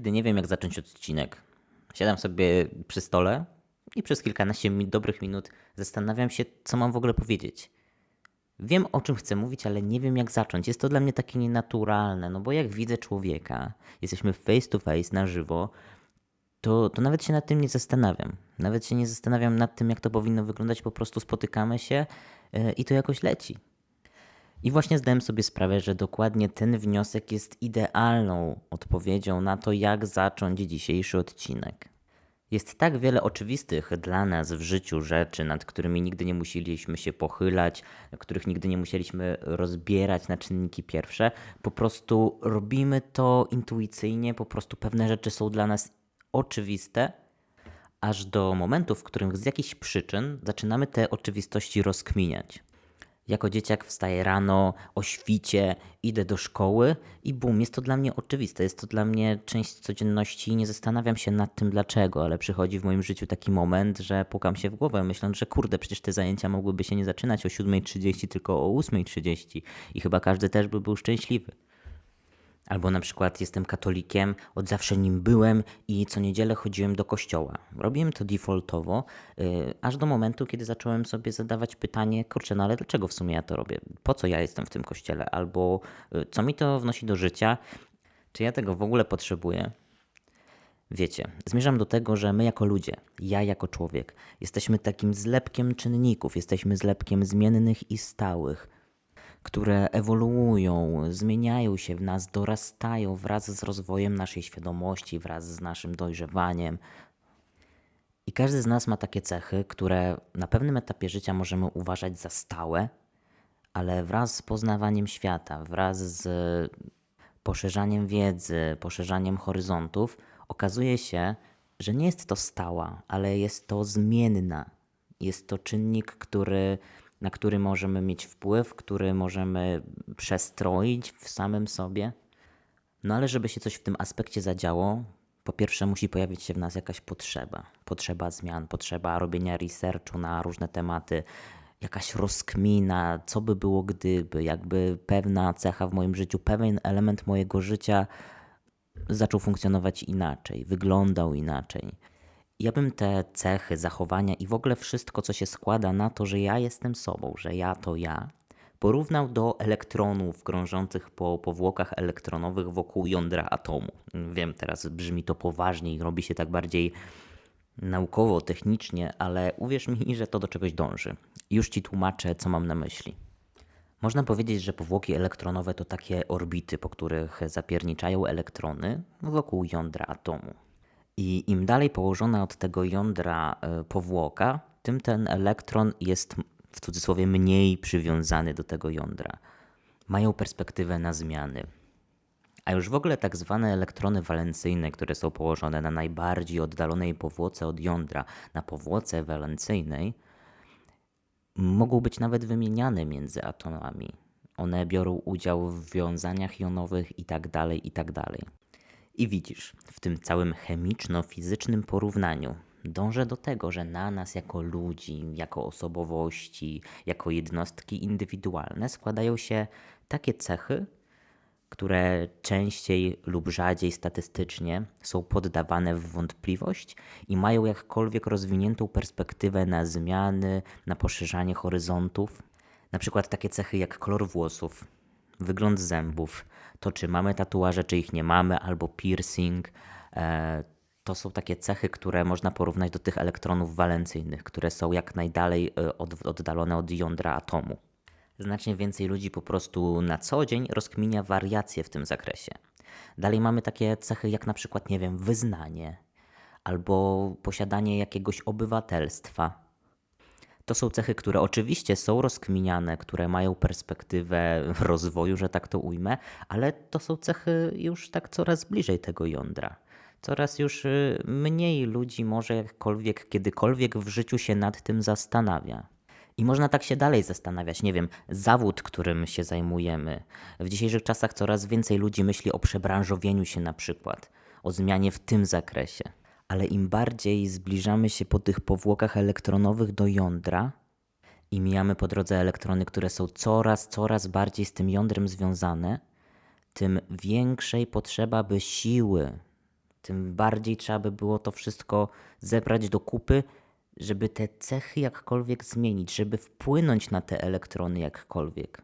Nigdy nie wiem, jak zacząć odcinek. Siadam sobie przy stole i przez kilkanaście dobrych minut zastanawiam się, co mam w ogóle powiedzieć. Wiem, o czym chcę mówić, ale nie wiem, jak zacząć. Jest to dla mnie takie nienaturalne, no bo jak widzę człowieka, jesteśmy face to face, na żywo, to, to nawet się nad tym nie zastanawiam. Nawet się nie zastanawiam nad tym, jak to powinno wyglądać. Po prostu spotykamy się yy, i to jakoś leci. I właśnie zdałem sobie sprawę, że dokładnie ten wniosek jest idealną odpowiedzią na to, jak zacząć dzisiejszy odcinek. Jest tak wiele oczywistych dla nas w życiu rzeczy, nad którymi nigdy nie musieliśmy się pochylać, których nigdy nie musieliśmy rozbierać na czynniki pierwsze. Po prostu robimy to intuicyjnie, po prostu pewne rzeczy są dla nas oczywiste, aż do momentu, w którym z jakichś przyczyn zaczynamy te oczywistości rozkminiać. Jako dzieciak wstaję rano o świcie, idę do szkoły i bum, jest to dla mnie oczywiste, jest to dla mnie część codzienności i nie zastanawiam się nad tym dlaczego, ale przychodzi w moim życiu taki moment, że pukam się w głowę, myśląc, że kurde, przecież te zajęcia mogłyby się nie zaczynać o 7.30, tylko o 8.30 i chyba każdy też by był szczęśliwy. Albo na przykład jestem katolikiem, od zawsze nim byłem i co niedzielę chodziłem do kościoła. Robiłem to defaultowo, yy, aż do momentu, kiedy zacząłem sobie zadawać pytanie, kurczę, no ale dlaczego w sumie ja to robię? Po co ja jestem w tym kościele? Albo yy, co mi to wnosi do życia? Czy ja tego w ogóle potrzebuję? Wiecie, zmierzam do tego, że my jako ludzie, ja jako człowiek, jesteśmy takim zlepkiem czynników, jesteśmy zlepkiem zmiennych i stałych, które ewoluują, zmieniają się w nas, dorastają wraz z rozwojem naszej świadomości, wraz z naszym dojrzewaniem. I każdy z nas ma takie cechy, które na pewnym etapie życia możemy uważać za stałe, ale wraz z poznawaniem świata, wraz z poszerzaniem wiedzy, poszerzaniem horyzontów, okazuje się, że nie jest to stała, ale jest to zmienna. Jest to czynnik, który, na który możemy mieć wpływ, który możemy przestroić w samym sobie. No ale żeby się coś w tym aspekcie zadziało, po pierwsze musi pojawić się w nas jakaś potrzeba. Potrzeba zmian, potrzeba robienia researchu na różne tematy, jakaś rozkmina, co by było gdyby, jakby pewna cecha w moim życiu, pewien element mojego życia zaczął funkcjonować inaczej, wyglądał inaczej. Ja bym te cechy, zachowania i w ogóle wszystko, co się składa na to, że ja jestem sobą, że ja to ja, porównał do elektronów krążących po powłokach elektronowych wokół jądra atomu. Wiem, teraz brzmi to poważniej, robi się tak bardziej naukowo, technicznie, ale uwierz mi, że to do czegoś dąży. Już ci tłumaczę, co mam na myśli. Można powiedzieć, że powłoki elektronowe to takie orbity, po których zapierniczają elektrony wokół jądra atomu. I im dalej położona od tego jądra y, powłoka, tym ten elektron jest w cudzysłowie mniej przywiązany do tego jądra. Mają perspektywę na zmiany. A już w ogóle tak zwane elektrony walencyjne, które są położone na najbardziej oddalonej powłoce od jądra, na powłoce walencyjnej, mogą być nawet wymieniane między atomami. One biorą udział w wiązaniach jonowych i tak dalej, i widzisz, w tym całym chemiczno-fizycznym porównaniu dążę do tego, że na nas jako ludzi, jako osobowości, jako jednostki indywidualne składają się takie cechy, które częściej lub rzadziej statystycznie są poddawane w wątpliwość i mają jakkolwiek rozwiniętą perspektywę na zmiany, na poszerzanie horyzontów. Na przykład takie cechy jak kolor włosów, wygląd zębów, to czy mamy tatuaże, czy ich nie mamy, albo piercing. E, to są takie cechy, które można porównać do tych elektronów walencyjnych, które są jak najdalej e, od, oddalone od jądra atomu. Znacznie więcej ludzi po prostu na co dzień rozkminia wariacje w tym zakresie. Dalej mamy takie cechy jak na przykład, nie wiem, wyznanie albo posiadanie jakiegoś obywatelstwa. To są cechy, które oczywiście są rozkminiane, które mają perspektywę rozwoju, że tak to ujmę, ale to są cechy już tak coraz bliżej tego jądra. Coraz już y, mniej ludzi może jakkolwiek, kiedykolwiek w życiu się nad tym zastanawia. I można tak się dalej zastanawiać, nie wiem, zawód, którym się zajmujemy. W dzisiejszych czasach coraz więcej ludzi myśli o przebranżowieniu się na przykład, o zmianie w tym zakresie. Ale im bardziej zbliżamy się po tych powłokach elektronowych do jądra i mijamy po drodze elektrony, które są coraz, coraz bardziej z tym jądrem związane, tym większej potrzeba by siły tym bardziej trzeba by było to wszystko zebrać do kupy, żeby te cechy jakkolwiek zmienić, żeby wpłynąć na te elektrony jakkolwiek.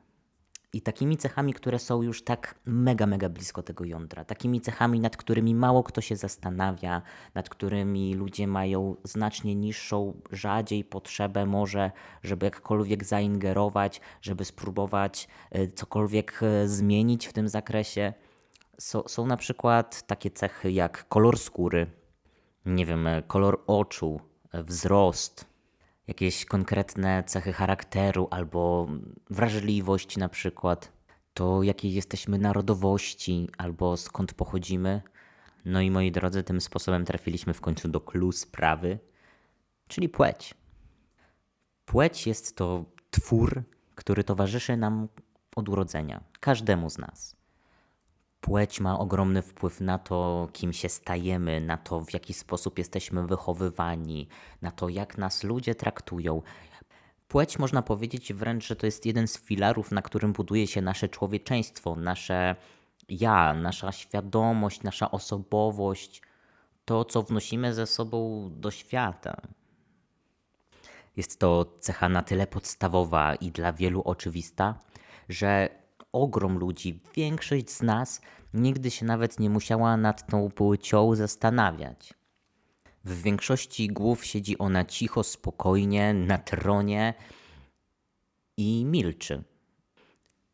I takimi cechami, które są już tak mega, mega blisko tego jądra, takimi cechami, nad którymi mało kto się zastanawia, nad którymi ludzie mają znacznie niższą, rzadziej potrzebę może, żeby jakkolwiek zaingerować, żeby spróbować e, cokolwiek e, zmienić w tym zakresie. So, są na przykład takie cechy jak kolor skóry, nie wiem, e, kolor oczu, wzrost, jakieś konkretne cechy charakteru albo wrażliwość na przykład, to jakiej jesteśmy narodowości albo skąd pochodzimy. No i moi drodzy, tym sposobem trafiliśmy w końcu do clue sprawy, czyli płeć. Płeć jest to twór, który towarzyszy nam od urodzenia, każdemu z nas. Płeć ma ogromny wpływ na to, kim się stajemy, na to, w jaki sposób jesteśmy wychowywani, na to, jak nas ludzie traktują. Płeć można powiedzieć wręcz, że to jest jeden z filarów, na którym buduje się nasze człowieczeństwo, nasze ja, nasza świadomość, nasza osobowość, to, co wnosimy ze sobą do świata. Jest to cecha na tyle podstawowa i dla wielu oczywista, że ogrom ludzi, większość z nas nigdy się nawet nie musiała nad tą płcią zastanawiać. W większości głów siedzi ona cicho, spokojnie, na tronie i milczy.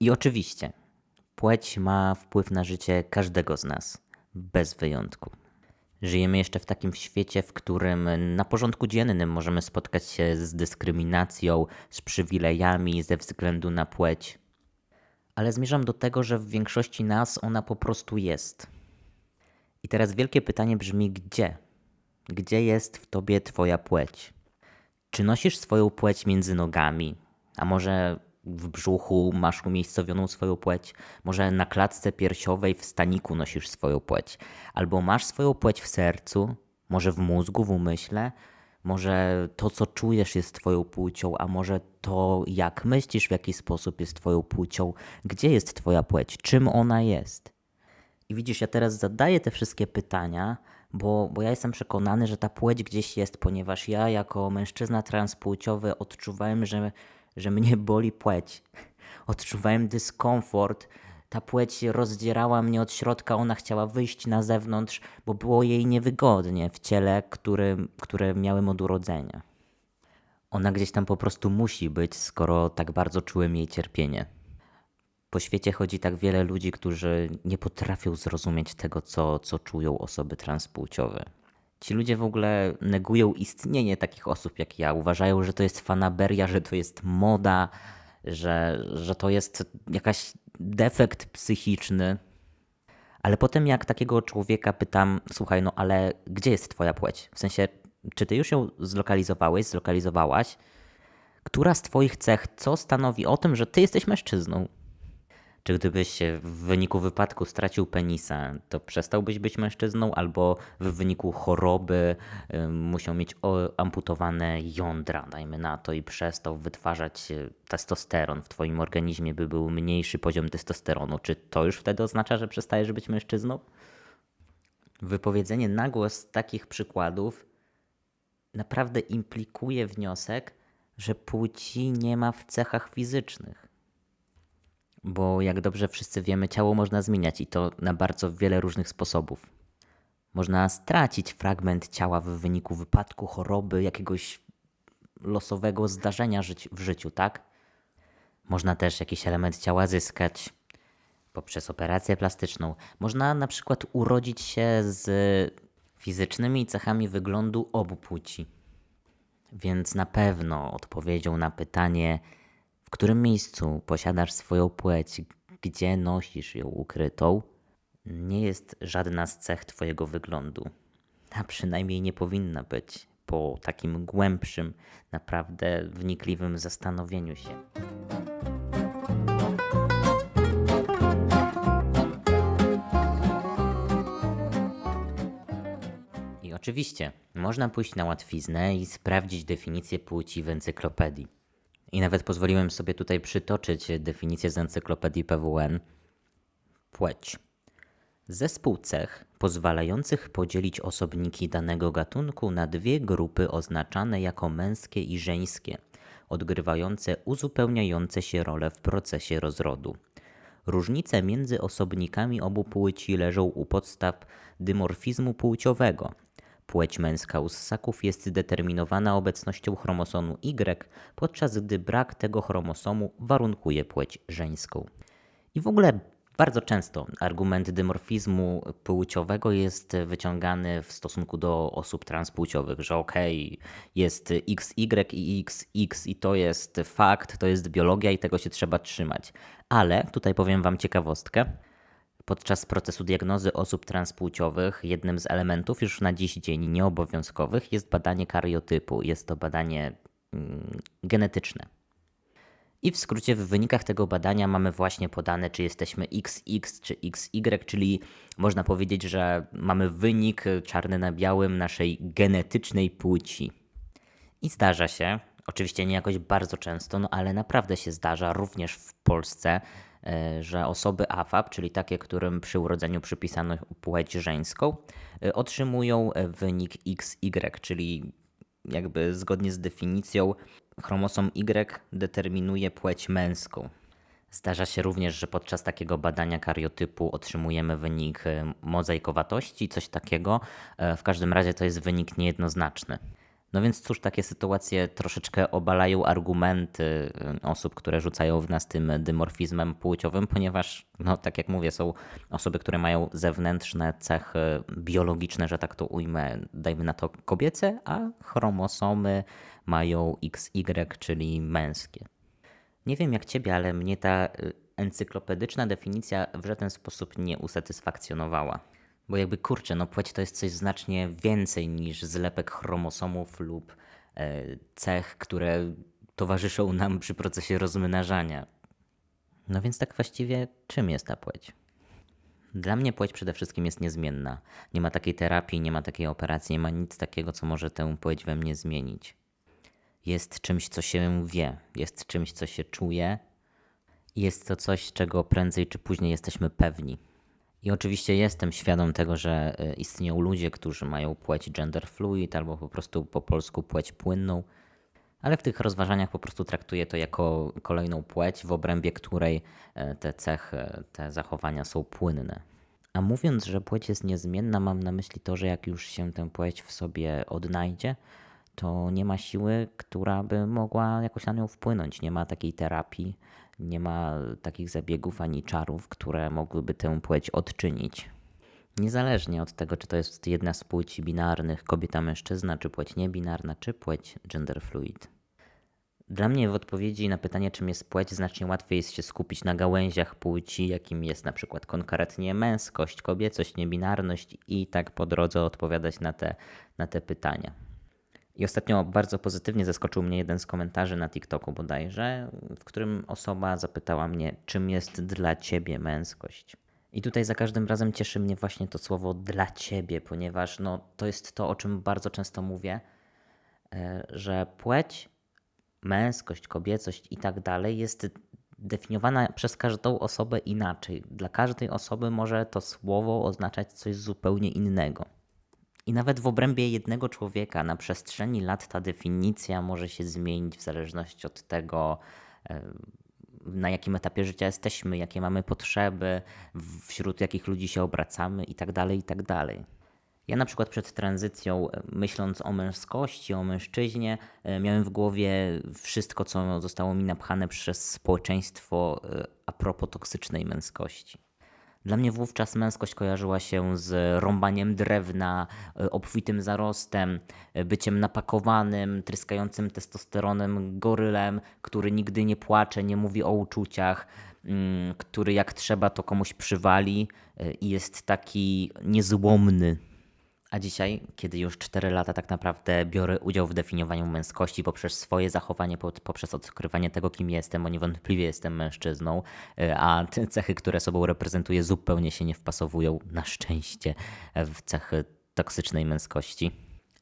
I oczywiście, płeć ma wpływ na życie każdego z nas, bez wyjątku. Żyjemy jeszcze w takim świecie, w którym na porządku dziennym możemy spotkać się z dyskryminacją, z przywilejami ze względu na płeć ale zmierzam do tego, że w większości nas ona po prostu jest. I teraz wielkie pytanie brzmi: gdzie? Gdzie jest w tobie Twoja płeć? Czy nosisz swoją płeć między nogami? A może w brzuchu masz umiejscowioną swoją płeć? Może na klatce piersiowej w staniku nosisz swoją płeć? Albo masz swoją płeć w sercu? Może w mózgu, w umyśle? Może to, co czujesz, jest Twoją płcią, a może to, jak myślisz, w jaki sposób jest Twoją płcią, gdzie jest Twoja płeć, czym ona jest. I widzisz, ja teraz zadaję te wszystkie pytania, bo, bo ja jestem przekonany, że ta płeć gdzieś jest, ponieważ ja, jako mężczyzna transpłciowy, odczuwałem, że, że mnie boli płeć. Odczuwałem dyskomfort ta płeć rozdzierała mnie od środka, ona chciała wyjść na zewnątrz, bo było jej niewygodnie w ciele, który, które miałem od urodzenia. Ona gdzieś tam po prostu musi być, skoro tak bardzo czułem jej cierpienie. Po świecie chodzi tak wiele ludzi, którzy nie potrafią zrozumieć tego, co, co czują osoby transpłciowe. Ci ludzie w ogóle negują istnienie takich osób jak ja. Uważają, że to jest fanaberia, że to jest moda, że, że to jest jakaś defekt psychiczny. Ale potem jak takiego człowieka pytam, słuchaj, no ale gdzie jest twoja płeć? W sensie, czy ty już ją zlokalizowałeś, zlokalizowałaś? Która z twoich cech, co stanowi o tym, że ty jesteś mężczyzną? Czy gdybyś w wyniku wypadku stracił penisa, to przestałbyś być mężczyzną, albo w wyniku choroby musiał mieć amputowane jądra, dajmy na to, i przestał wytwarzać y, testosteron w twoim organizmie, by był mniejszy poziom testosteronu. Czy to już wtedy oznacza, że przestajesz być mężczyzną? Wypowiedzenie na głos takich przykładów naprawdę implikuje wniosek, że płci nie ma w cechach fizycznych. Bo jak dobrze wszyscy wiemy, ciało można zmieniać i to na bardzo wiele różnych sposobów. Można stracić fragment ciała w wyniku wypadku, choroby, jakiegoś losowego zdarzenia w życiu, tak? Można też jakiś element ciała zyskać poprzez operację plastyczną. Można na przykład urodzić się z fizycznymi cechami wyglądu obu płci. Więc na pewno odpowiedzią na pytanie, w którym miejscu posiadasz swoją płeć, gdzie nosisz ją ukrytą, nie jest żadna z cech Twojego wyglądu. A przynajmniej nie powinna być po takim głębszym, naprawdę wnikliwym zastanowieniu się. I oczywiście, można pójść na łatwiznę i sprawdzić definicję płci w encyklopedii. I nawet pozwoliłem sobie tutaj przytoczyć definicję z encyklopedii PWN. Płeć. Zespół cech pozwalających podzielić osobniki danego gatunku na dwie grupy oznaczane jako męskie i żeńskie, odgrywające uzupełniające się role w procesie rozrodu. Różnice między osobnikami obu płci leżą u podstaw dymorfizmu płciowego. Płeć męska u ssaków jest determinowana obecnością chromosomu Y, podczas gdy brak tego chromosomu warunkuje płeć żeńską. I w ogóle bardzo często argument dymorfizmu płciowego jest wyciągany w stosunku do osób transpłciowych, że okej, okay, jest XY i XX i to jest fakt, to jest biologia i tego się trzeba trzymać. Ale tutaj powiem Wam ciekawostkę. Podczas procesu diagnozy osób transpłciowych jednym z elementów już na dziś dzień nieobowiązkowych jest badanie kariotypu. Jest to badanie mm, genetyczne. I w skrócie w wynikach tego badania mamy właśnie podane, czy jesteśmy XX czy XY, czyli można powiedzieć, że mamy wynik czarny na białym naszej genetycznej płci. I zdarza się, oczywiście nie jakoś bardzo często, no ale naprawdę się zdarza również w Polsce, że osoby AFAB, czyli takie, którym przy urodzeniu przypisano płeć żeńską, e, otrzymują wynik XY, czyli jakby zgodnie z definicją chromosom Y determinuje płeć męską. Zdarza się również, że podczas takiego badania kariotypu otrzymujemy wynik e, mozaikowatości, coś takiego. E, w każdym razie to jest wynik niejednoznaczny. No więc cóż, takie sytuacje troszeczkę obalają argumenty y, osób, które rzucają w nas tym dymorfizmem płciowym, ponieważ, no tak jak mówię, są osoby, które mają zewnętrzne cechy biologiczne, że tak to ujmę, dajmy na to kobiece, a chromosomy mają XY, czyli męskie. Nie wiem jak ciebie, ale mnie ta y, encyklopedyczna definicja w żaden sposób nie usatysfakcjonowała. Bo jakby kurczę, no płeć to jest coś znacznie więcej niż zlepek chromosomów lub e, cech, które towarzyszą nam przy procesie rozmnażania. No więc tak właściwie czym jest ta płeć? Dla mnie płeć przede wszystkim jest niezmienna. Nie ma takiej terapii, nie ma takiej operacji, nie ma nic takiego, co może tę płeć we mnie zmienić. Jest czymś, co się wie, jest czymś, co się czuje, jest to coś, czego prędzej czy później jesteśmy pewni. I oczywiście jestem świadom tego, że e, istnieją ludzie, którzy mają płeć gender fluid albo po prostu po polsku płeć płynną, ale w tych rozważaniach po prostu traktuję to jako kolejną płeć, w obrębie której e, te cechy, te zachowania są płynne. A mówiąc, że płeć jest niezmienna, mam na myśli to, że jak już się tę płeć w sobie odnajdzie, to nie ma siły, która by mogła jakoś na nią wpłynąć. Nie ma takiej terapii, nie ma takich zabiegów ani czarów, które mogłyby tę płeć odczynić. Niezależnie od tego, czy to jest jedna z płci binarnych, kobieta-mężczyzna, czy płeć niebinarna, czy płeć gender fluid. Dla mnie w odpowiedzi na pytanie, czym jest płeć, znacznie łatwiej jest się skupić na gałęziach płci, jakim jest na przykład konkretnie męskość, kobiecość, niebinarność i tak po drodze odpowiadać na te, na te pytania. I ostatnio bardzo pozytywnie zaskoczył mnie jeden z komentarzy na TikToku bodajże, w którym osoba zapytała mnie, czym jest dla ciebie męskość. I tutaj za każdym razem cieszy mnie właśnie to słowo dla ciebie, ponieważ no, to jest to, o czym bardzo często mówię, e, że płeć, męskość, kobiecość i tak dalej jest definiowana przez każdą osobę inaczej. Dla każdej osoby może to słowo oznaczać coś zupełnie innego. I nawet w obrębie jednego człowieka na przestrzeni lat ta definicja może się zmienić w zależności od tego, e, na jakim etapie życia jesteśmy, jakie mamy potrzeby, wśród jakich ludzi się obracamy itd. Tak itd. Tak ja na przykład przed tranzycją, e, myśląc o męskości, o mężczyźnie, e, miałem w głowie wszystko, co zostało mi napchane przez społeczeństwo a propos toksycznej męskości. Dla mnie wówczas męskość kojarzyła się z rąbaniem drewna, e, obfitym zarostem, e, byciem napakowanym, tryskającym testosteronem gorylem, który nigdy nie płacze, nie mówi o uczuciach, mm, który jak trzeba to komuś przywali e, i jest taki niezłomny. A dzisiaj, kiedy już 4 lata tak naprawdę biorę udział w definiowaniu męskości poprzez swoje zachowanie, poprzez odkrywanie tego, kim jestem, bo niewątpliwie jestem mężczyzną, e, a te cechy, które sobą reprezentuję, zupełnie się nie wpasowują, na szczęście, w cechy toksycznej męskości.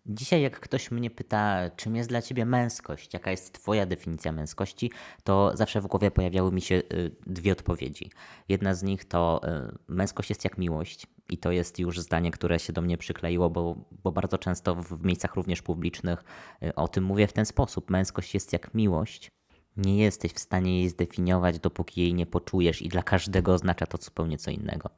Dzisiaj, jak ktoś mnie pyta, czym jest dla ciebie męskość, jaka jest twoja definicja męskości, to zawsze w głowie pojawiały mi się y, dwie odpowiedzi. Jedna z nich to y, męskość jest jak miłość, i to jest już zdanie, które się do mnie przykleiło, bo, bo bardzo często w miejscach również publicznych y, o tym mówię w ten sposób. Męskość jest jak miłość. Nie jesteś w stanie jej zdefiniować, dopóki jej nie poczujesz, i dla każdego oznacza to zupełnie co innego.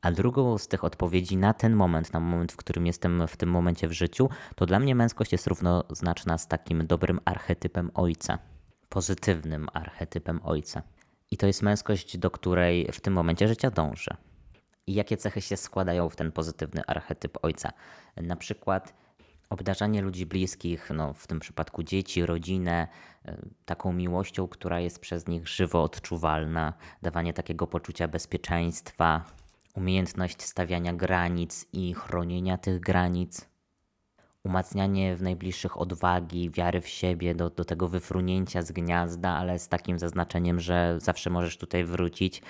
A drugą z tych odpowiedzi na ten moment, na moment, w którym jestem w tym momencie w życiu, to dla mnie męskość jest równoznaczna z takim dobrym archetypem ojca, pozytywnym archetypem ojca. I to jest męskość, do której w tym momencie życia dążę. I jakie cechy się składają w ten pozytywny archetyp ojca? Na przykład obdarzanie ludzi bliskich, no w tym przypadku dzieci, rodzinę, taką miłością, która jest przez nich żywo odczuwalna, dawanie takiego poczucia bezpieczeństwa, umiejętność stawiania granic i chronienia tych granic, umacnianie w najbliższych odwagi, wiary w siebie, do, do tego wyfrunięcia z gniazda, ale z takim zaznaczeniem, że zawsze możesz tutaj wrócić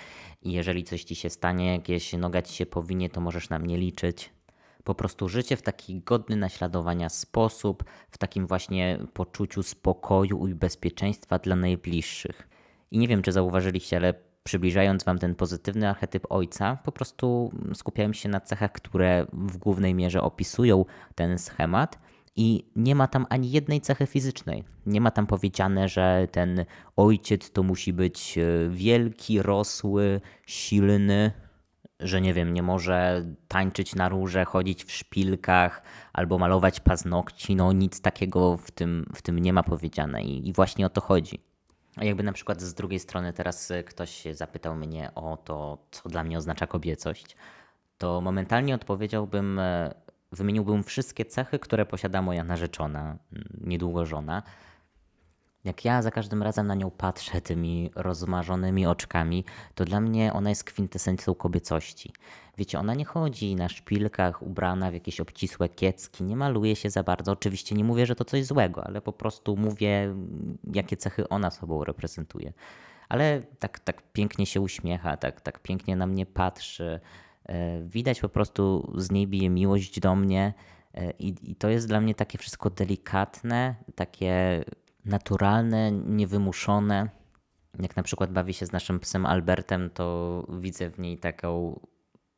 i jeżeli coś ci się stanie, jakieś noga ci się powinie, to możesz na mnie liczyć. Po prostu życie w taki godny naśladowania sposób, w takim właśnie poczuciu spokoju i bezpieczeństwa dla najbliższych. I nie wiem, czy zauważyliście, ale przybliżając Wam ten pozytywny archetyp ojca, po prostu skupiałem się na cechach, które w głównej mierze opisują ten schemat. I nie ma tam ani jednej cechy fizycznej. Nie ma tam powiedziane, że ten ojciec to musi być e, wielki, rosły, silny, że nie wiem, nie może tańczyć na róże, chodzić w szpilkach albo malować paznokci. No nic takiego w tym, w tym nie ma powiedziane i, i właśnie o to chodzi. Jakby na przykład z drugiej strony teraz e, ktoś zapytał mnie o to, co dla mnie oznacza kobiecość, to momentalnie odpowiedziałbym, e, wymieniłbym wszystkie cechy, które posiada moja narzeczona, niedługo żona, jak ja za każdym razem na nią patrzę tymi rozmarzonymi oczkami, to dla mnie ona jest kwintesencją kobiecości. Wiecie, ona nie chodzi na szpilkach, ubrana w jakieś obcisłe kiecki, nie maluje się za bardzo. Oczywiście nie mówię, że to coś złego, ale po prostu mówię, jakie cechy ona sobą reprezentuje. Ale tak, tak pięknie się uśmiecha, tak, tak pięknie na mnie patrzy. E, widać po prostu z niej bije miłość do mnie. E, I, I to jest dla mnie takie wszystko delikatne, takie naturalne, niewymuszone. Jak na przykład bawi się z naszym psem Albertem, to widzę w niej taką,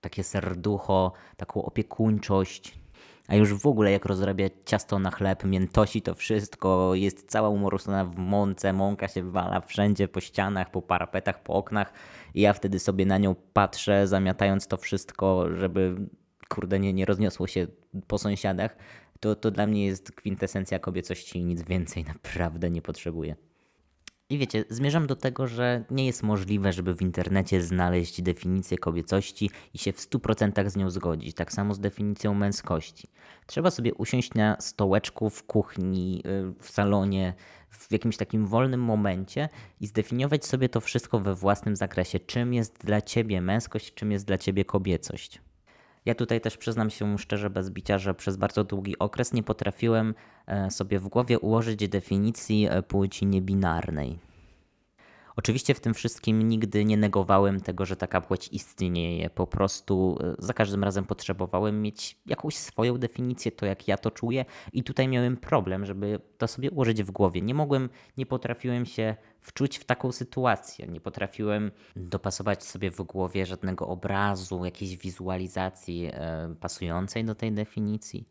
takie serducho, taką opiekuńczość. A już w ogóle jak rozrabia ciasto na chleb, miętosi to wszystko, jest cała umorusona w mące, mąka się wala wszędzie, po ścianach, po parapetach, po oknach. I ja wtedy sobie na nią patrzę, zamiatając to wszystko, żeby kurde nie, nie rozniosło się po sąsiadach to, to dla mnie jest kwintesencja kobiecości i nic więcej naprawdę nie potrzebuję. I wiecie, zmierzam do tego, że nie jest możliwe, żeby w internecie znaleźć definicję kobiecości i się w 100% z nią zgodzić. Tak samo z definicją męskości. Trzeba sobie usiąść na stołeczku w kuchni, y, w salonie, w jakimś takim wolnym momencie i zdefiniować sobie to wszystko we własnym zakresie. Czym jest dla ciebie męskość, czym jest dla ciebie kobiecość. Ja tutaj też przyznam się szczerze bez bicia, że przez bardzo długi okres nie potrafiłem e, sobie w głowie ułożyć definicji e, płci niebinarnej. Oczywiście w tym wszystkim nigdy nie negowałem tego, że taka płeć istnieje. Po prostu e, za każdym razem potrzebowałem mieć jakąś swoją definicję, to jak ja to czuję, i tutaj miałem problem, żeby to sobie ułożyć w głowie. Nie mogłem, nie potrafiłem się wczuć w taką sytuację. Nie potrafiłem dopasować sobie w głowie żadnego obrazu, jakiejś wizualizacji e, pasującej do tej definicji.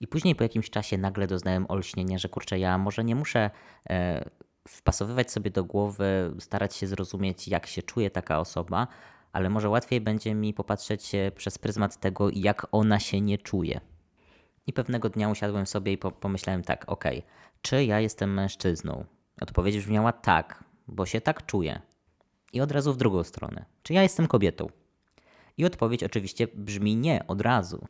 I później po jakimś czasie nagle doznałem olśnienia, że kurczę, ja może nie muszę e, wpasowywać sobie do głowy, starać się zrozumieć, jak się czuje taka osoba, ale może łatwiej będzie mi popatrzeć przez pryzmat tego, jak ona się nie czuje. I pewnego dnia usiadłem sobie i pomyślałem tak, ok, czy ja jestem mężczyzną? Odpowiedź brzmiała tak, bo się tak czuję. I od razu w drugą stronę. Czy ja jestem kobietą? I odpowiedź oczywiście brzmi nie od razu.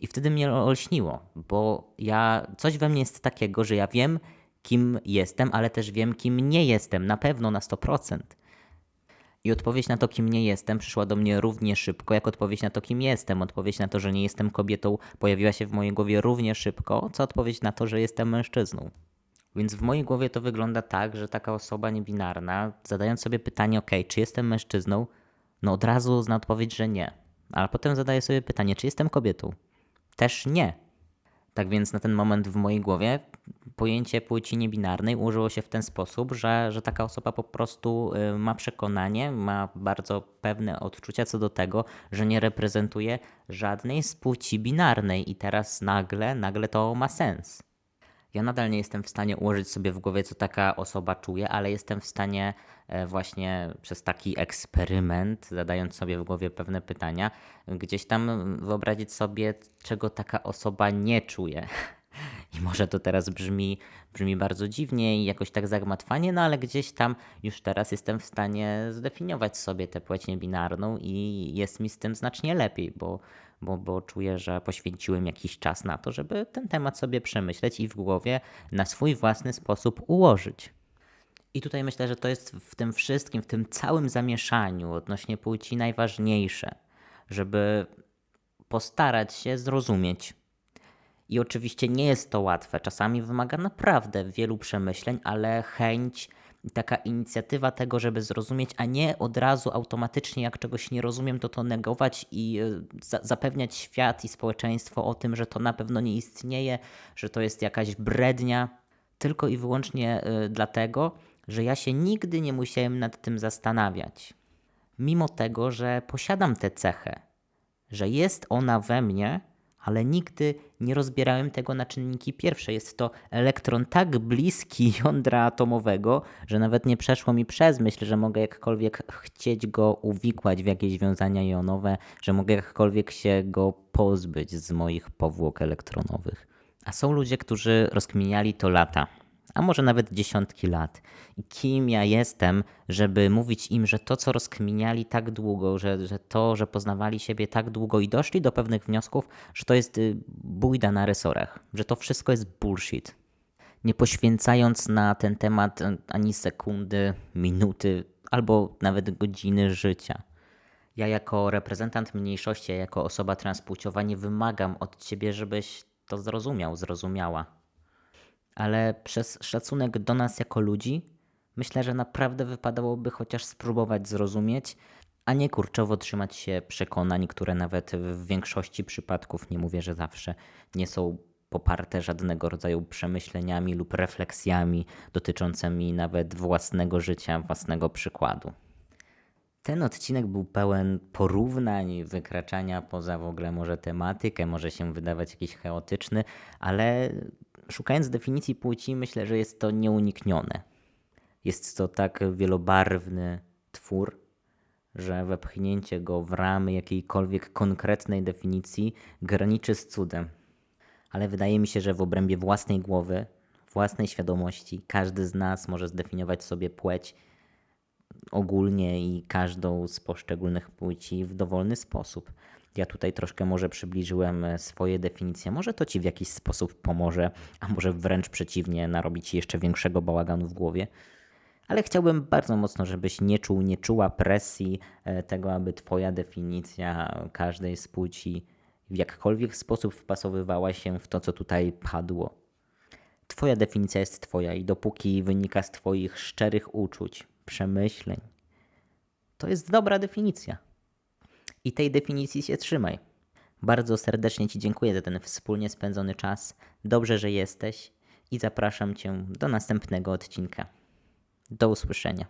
I wtedy mnie olśniło, bo ja coś we mnie jest takiego, że ja wiem, kim jestem, ale też wiem, kim nie jestem, na pewno na 100%. I odpowiedź na to, kim nie jestem, przyszła do mnie równie szybko, jak odpowiedź na to, kim jestem. Odpowiedź na to, że nie jestem kobietą, pojawiła się w mojej głowie równie szybko, co odpowiedź na to, że jestem mężczyzną. Więc w mojej głowie to wygląda tak, że taka osoba niebinarna, zadając sobie pytanie, ok, czy jestem mężczyzną, no od razu zna odpowiedź, że nie. Ale potem zadaje sobie pytanie, czy jestem kobietą. Też nie. Tak więc na ten moment w mojej głowie pojęcie płci niebinarnej ułożyło się w ten sposób, że, że taka osoba po prostu y, ma przekonanie, ma bardzo pewne odczucia co do tego, że nie reprezentuje żadnej z płci binarnej i teraz nagle, nagle to ma sens. Ja nadal nie jestem w stanie ułożyć sobie w głowie, co taka osoba czuje, ale jestem w stanie e, właśnie przez taki eksperyment, zadając sobie w głowie pewne pytania, gdzieś tam wyobrazić sobie, czego taka osoba nie czuje. I może to teraz brzmi, brzmi bardzo dziwnie i jakoś tak zagmatwanie, no ale gdzieś tam już teraz jestem w stanie zdefiniować sobie tę płeć niebinarną i jest mi z tym znacznie lepiej, bo, bo, bo czuję, że poświęciłem jakiś czas na to, żeby ten temat sobie przemyśleć i w głowie na swój własny sposób ułożyć. I tutaj myślę, że to jest w tym wszystkim, w tym całym zamieszaniu odnośnie płci najważniejsze, żeby postarać się zrozumieć. I oczywiście nie jest to łatwe, czasami wymaga naprawdę wielu przemyśleń, ale chęć taka inicjatywa tego, żeby zrozumieć, a nie od razu automatycznie, jak czegoś nie rozumiem, to to negować i e, za zapewniać świat i społeczeństwo o tym, że to na pewno nie istnieje, że to jest jakaś brednia, tylko i wyłącznie y, dlatego, że ja się nigdy nie musiałem nad tym zastanawiać. Mimo tego, że posiadam tę cechę, że jest ona we mnie, ale nigdy nie rozbierałem tego na czynniki pierwsze. Jest to elektron tak bliski jądra atomowego, że nawet nie przeszło mi przez myśl, że mogę jakkolwiek chcieć go uwikłać w jakieś wiązania jonowe, że mogę jakkolwiek się go pozbyć z moich powłok elektronowych. A są ludzie, którzy rozkminiali to lata, a może nawet dziesiątki lat. I kim ja jestem, żeby mówić im, że to, co rozkminiali tak długo, że, że to, że poznawali siebie tak długo i doszli do pewnych wniosków, że to jest y, bójda na resorach, że to wszystko jest bullshit. Nie poświęcając na ten temat ani sekundy, minuty albo nawet godziny życia. Ja jako reprezentant mniejszości, ja jako osoba transpłciowa nie wymagam od ciebie, żebyś to zrozumiał, zrozumiała. Ale przez szacunek do nas jako ludzi, myślę, że naprawdę wypadałoby chociaż spróbować zrozumieć, a nie kurczowo trzymać się przekonań, które nawet w większości przypadków, nie mówię, że zawsze, nie są poparte żadnego rodzaju przemyśleniami lub refleksjami dotyczącymi nawet własnego życia, własnego przykładu. Ten odcinek był pełen porównań, wykraczania poza w ogóle może tematykę, może się wydawać jakiś chaotyczny, ale szukając definicji płci, myślę, że jest to nieuniknione. Jest to tak wielobarwny twór, że wepchnięcie go w ramy jakiejkolwiek konkretnej definicji graniczy z cudem. Ale wydaje mi się, że w obrębie własnej głowy, własnej świadomości, każdy z nas może zdefiniować sobie płeć ogólnie i każdą z poszczególnych płci w dowolny sposób. Ja tutaj troszkę może przybliżyłem e, swoje definicje. Może to ci w jakiś sposób pomoże, a może wręcz przeciwnie, narobić ci jeszcze większego bałaganu w głowie. Ale chciałbym bardzo mocno, żebyś nie czuł, nie czuła presji e, tego, aby twoja definicja każdej z płci w jakkolwiek sposób wpasowywała się w to, co tutaj padło. Twoja definicja jest twoja i dopóki wynika z twoich szczerych uczuć, przemyśleń, to jest dobra definicja. I tej definicji się trzymaj. Bardzo serdecznie Ci dziękuję za ten wspólnie spędzony czas. Dobrze, że jesteś i zapraszam Cię do następnego odcinka. Do usłyszenia.